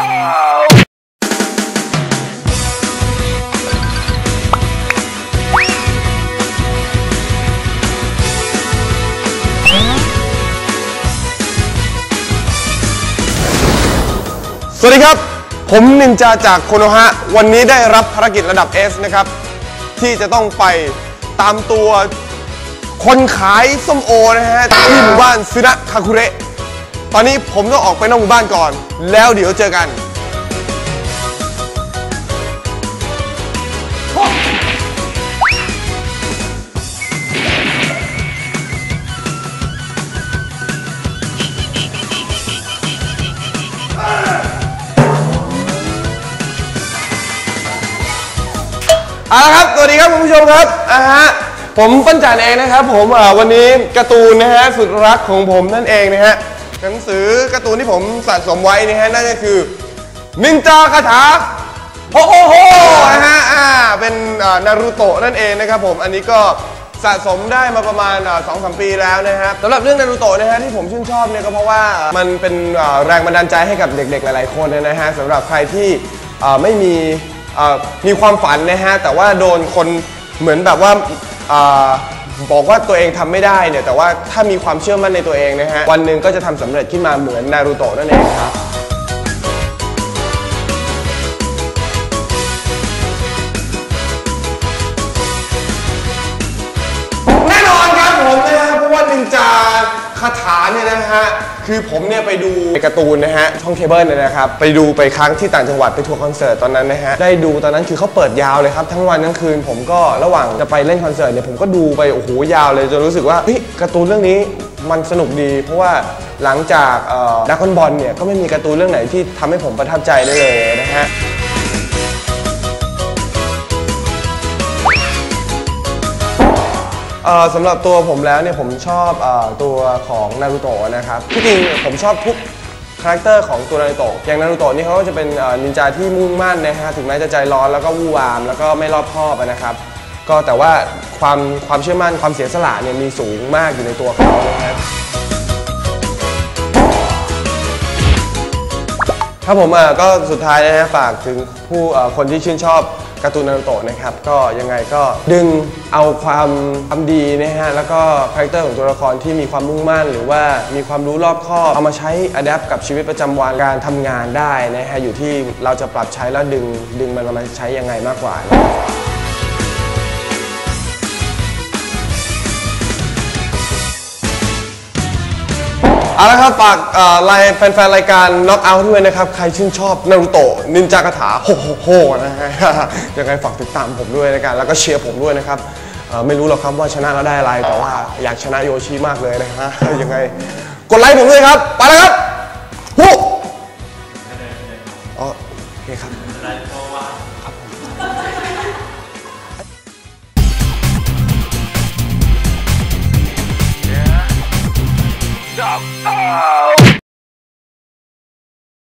สวัสดีครับ ผมนินจาจากโคโนฮะ วันนี้ได้รับภารกิจระดับ S นะครับ ที่จะต้องไปตามตัวคนขายส้มโอนะฮะ ที่หมู่บ้านซึนะคาคุเระ ตอนนี้ผมต้องออกไปนอกหมู่บ้านก่อน แล้วเดี๋ยวเจอกัน เอาละครับ สวัสดีครับคุณผู้ชมครับอ่าฮะ ผมปั้นจันเองนะครับ ผมอ่าวันนี้การ์ตูนนะฮะสุดรักของผมนั่นเองนะฮะ หนังสือการ์ตูนที่ผมสะสมไว้นะฮะนั่นก็คือนินจาคาถาโฮโฮโฮนะฮะอ่าเป็นนารูโตะนั่นเองนะครับผมอันนี้ก็สะสมได้มาประมาณสองสามปีแล้วนะครับสำหรับเรื่องนารูโตะนะฮะที่ผมชื่นชอบเนี่ยก็เพราะว่ามันเป็นแรงบันดาลใจให้กับเด็กๆ หลาย ๆ คนนะฮะสำหรับใครที่ไม่มีมีความฝันนะฮะแต่ว่าโดนคนเหมือนแบบว่า บอกว่าตัวเองทำไม่ได้เนี่ยแต่ว่าถ้ามีความเชื่อมั่นในตัวเองนะฮะวันหนึ่งก็จะทำสำเร็จขึ้นมาเหมือนนารูโตะนั่นเองครับ คาถาเนี่ยนะฮะ คือผมเนี่ยไปดูในการ์ตูนนะฮะ ช่องเคเบิลเนี่ยนะครับ ไปดูไปครั้งที่ต่างจังหวัดไปทัวร์คอนเสิร์ตตอนนั้นนะฮะ ได้ดูตอนนั้นคือเขาเปิดยาวเลยครับ ทั้งวันทั้งคืน ผมก็ระหว่างจะไปเล่นคอนเสิร์ตเนี่ยผมก็ดูไปโอ้โหยาวเลยจนรู้สึกว่าเฮ้ยการ์ตูนเรื่องนี้มันสนุกดี เพราะว่าหลังจากดักคอนบอลเนี่ยก็ไม่มีการ์ตูนเรื่องไหนที่ทำให้ผมประทับใจได้เลยนะฮะ สำหรับตัวผมแล้วเนี่ยผมชอบอตัวของนารูโตะนะครับที่จริงผมชอบทุกคาแรคเตอร์ของตัวนารูโตะอย่างนารูโตะนี่เขาก็จะเป็นนินจาที่มุ่งมั่นนะฮะถึงแม้จะใจร้อนแล้วก็วู่วาม แล้วก็ไม่รอบคอบนะครับ ก็แต่ว่าความความเชื่อมั่นความเสียสละเนี่ยมีสูงมากอยู่ในตัวเขานะครับครับผมก็สุดท้ายนะฮะฝากถึงผู้คนที่ชื่นชอบ การ์ตูนนารูโตะนะครับก็ยังไงก็ดึงเอาความความดีนะฮะแล้วก็คาแรคเตอร์ของตัวละครที่มีความมุ่งมั่น หรือว่ามีความรู้รอบคอบเอามาใช้อัดแอปกับชีวิตประจำวันการทำงานได้นะฮะอยู่ที่เราจะปรับใช้แล้วดึงดึงมันมาใช้ยังไงมากกว่านะ เอาละครับฝากเอ่อไลน์แฟนๆ รายการ Knock Out ด้วยนะครับ ใครชื่นชอบนารูโตะนินจาคาถาโฮโฮโฮนะฮะ ยังไงฝากติดตามผมด้วยนะกันแล้วก็เชียร์ผมด้วยนะครับเอ่อไม่รู้หรอกครับว่าชนะแล้วได้อะไร แต่ว่าอยากชนะโยชิมากเลยนะฮะ ยังไงกดไลค์ผมด้วยครับ ไปแล้วครับฮู้อ๋อโอเคครับ Ah!